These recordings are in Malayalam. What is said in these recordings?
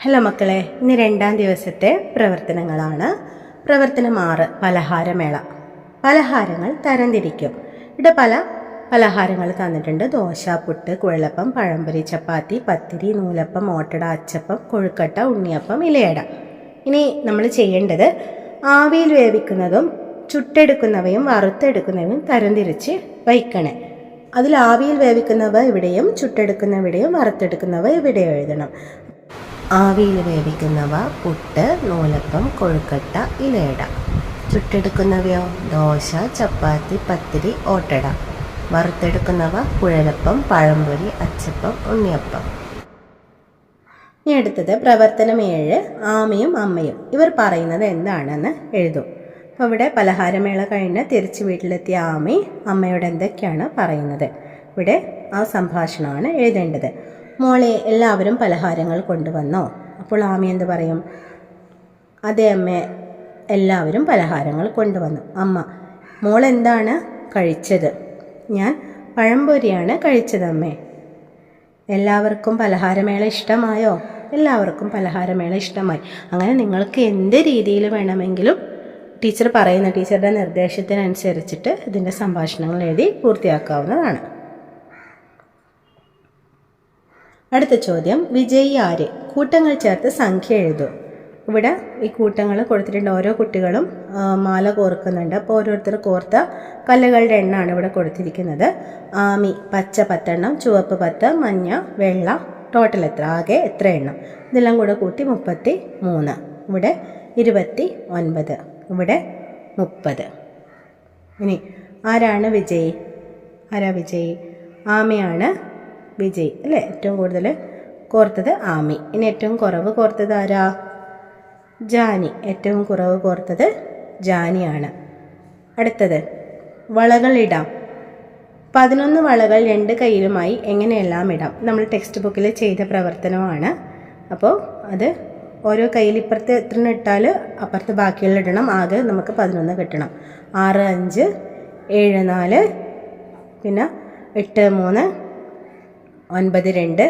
ഹലോ മക്കളെ ഇന്ന് രണ്ടാം ദിവസത്തെ പ്രവർത്തനങ്ങളാണ്. പ്രവർത്തനം ആറ് പലഹാരമേള. പലഹാരങ്ങൾ തരംതിരിക്കും. ഇവിടെ പല പലഹാരങ്ങൾ തന്നിട്ടുണ്ട്. ദോശ പുട്ട് കുഴലപ്പം പഴംപൊരി ചപ്പാത്തി പത്തിരി നൂലപ്പം ഓട്ടട അച്ചപ്പം കൊഴുക്കട്ട ഉണ്ണിയപ്പം ഇലയട. ഇനി നമ്മൾ ചെയ്യേണ്ടത് ആവിയിൽ വേവിക്കുന്നതും ചുട്ടെടുക്കുന്നവയും വറുത്തെടുക്കുന്നവയും തരംതിരിച്ച് വയ്ക്കണേ. അതിൽ ആവിയിൽ വേവിക്കുന്നവ ഇവിടെയും ചുട്ടെടുക്കുന്നവിടെയും വറുത്തെടുക്കുന്നവ ഇവിടെ എഴുതണം. ആവിയിൽ വേവിക്കുന്നവ പുട്ട് നൂലപ്പം കൊഴുക്കട്ട ഇലയട. ചുട്ടെടുക്കുന്നവയോ? ദോശ ചപ്പാത്തി പത്തിരി ഓട്ടട. വറുത്തെടുക്കുന്നവ? കുഴലപ്പം പഴംപൊരി അച്ചപ്പം ഉണ്ണിയപ്പം. ഇനി അടുത്തത് പ്രവർത്തനം ഏഴ് ആമയും അമ്മയും. ഇവർ പറയുന്നത് എന്താണെന്ന് എഴുതും. അപ്പോൾ ഇവിടെ പലഹാരമേള കഴിഞ്ഞ് തിരിച്ച് വീട്ടിലെത്തിയ ആമി അമ്മയോട് എന്തൊക്കെയാണ് പറയുന്നത്? ഇവിടെ ആ സംഭാഷണമാണ് എഴുതേണ്ടത്. മോളെ എല്ലാവരും പലഹാരങ്ങൾ കൊണ്ടുവന്നോ? അപ്പോൾ ആമി എന്ത് പറയും? അതെ അമ്മ എല്ലാവരും പലഹാരങ്ങൾ കൊണ്ടുവന്നു. അമ്മ മോൾ എന്താണ് കഴിച്ചത്? ഞാൻ പഴംപൊരിയാണ് കഴിച്ചത് അമ്മേ. എല്ലാവർക്കും പലഹാരമേള ഇഷ്ടമായോ? എല്ലാവർക്കും പലഹാരമേള ഇഷ്ടമായി. അങ്ങനെ നിങ്ങൾക്ക് എന്ത് രീതിയിൽ വേണമെങ്കിലും ടീച്ചർ പറയുന്ന ടീച്ചറുടെ നിർദ്ദേശത്തിനനുസരിച്ചിട്ട് ഇതിന്റെ സംഭാഷണങ്ങൾ എഴുതി പൂർത്തിയാക്കാവുന്നതാണ്. അടുത്ത ചോദ്യം വിജയി ആര്? കൂട്ടങ്ങൾ ചേർത്ത് സംഖ്യ എഴുതൂ. ഇവിടെ ഈ കൂട്ടങ്ങൾ കൊടുത്തിട്ടുണ്ട് ഓരോ കുട്ടികളും മാല കോർക്കുന്നുണ്ട്. അപ്പോൾ ഓരോരുത്തർ കോർത്ത കല്ലുകളുടെ എണ്ണമാണ് ഇവിടെ കൊടുത്തിരിക്കുന്നത്. ആമി പച്ച പത്തെണ്ണം ചുവപ്പ് പത്ത് മഞ്ഞ വെള്ള ടോട്ടൽ എത്ര? ആകെ എത്ര എണ്ണം? ഇതെല്ലാം കൂടെ കൂട്ടി മുപ്പത്തി മൂന്ന് ഇവിടെ ഇരുപത്തി ഒൻപത് ഇവിടെ മുപ്പത്. ഇനി ആരാണ് വിജയ്? ആരാ വിജയ്? ആമയാണ് വിജയ് അല്ലേ? ഏറ്റവും കൂടുതൽ കോർത്തത് ആമി. ഇനി ഏറ്റവും കുറവ് കോർത്തത് ആരാ? ജാനി. ഏറ്റവും കുറവ് കോർത്തത് ജാനിയാണ്. അടുത്തത് വളകൾ ഇടാം. പതിനൊന്ന് വളകൾ രണ്ട് കയ്യിലുമായി എങ്ങനെയെല്ലാം ഇടാം? നമ്മൾ ടെക്സ്റ്റ് ബുക്കിൽ ചെയ്ത പ്രവർത്തനമാണ്. അപ്പോൾ അത് ഓരോ കയ്യിൽ ഇപ്പുറത്ത് എത്ര ഇട്ടാൽ അപ്പുറത്ത് ബാക്കിയുള്ള ഇടണം. ആകെ നമുക്ക് പതിനൊന്ന് കിട്ടണം. ആറ് അഞ്ച് ഏഴ് നാല് പിന്നെ എട്ട് മൂന്ന് ഒൻപത് രണ്ട്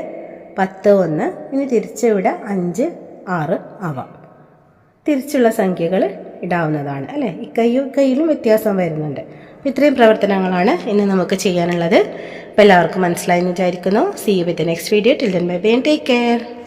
പത്ത് ഒന്ന് ഇനി തിരിച്ച് ഇവിടെ അഞ്ച് ആറ് ആവാം. തിരിച്ചുള്ള സംഖ്യകൾ ഇടാവുന്നതാണ് അല്ലേ? ഇക്കൈയും കൈയിലും വ്യത്യാസം വരുന്നുണ്ട്. ഇത്രയും പ്രവർത്തനങ്ങളാണ് ഇന്ന് നമുക്ക് ചെയ്യാനുള്ളത്. അപ്പോൾ എല്ലാവർക്കും മനസ്സിലായി എന്ന് വിചാരിക്കുന്നു see you with next video till then bye bye take care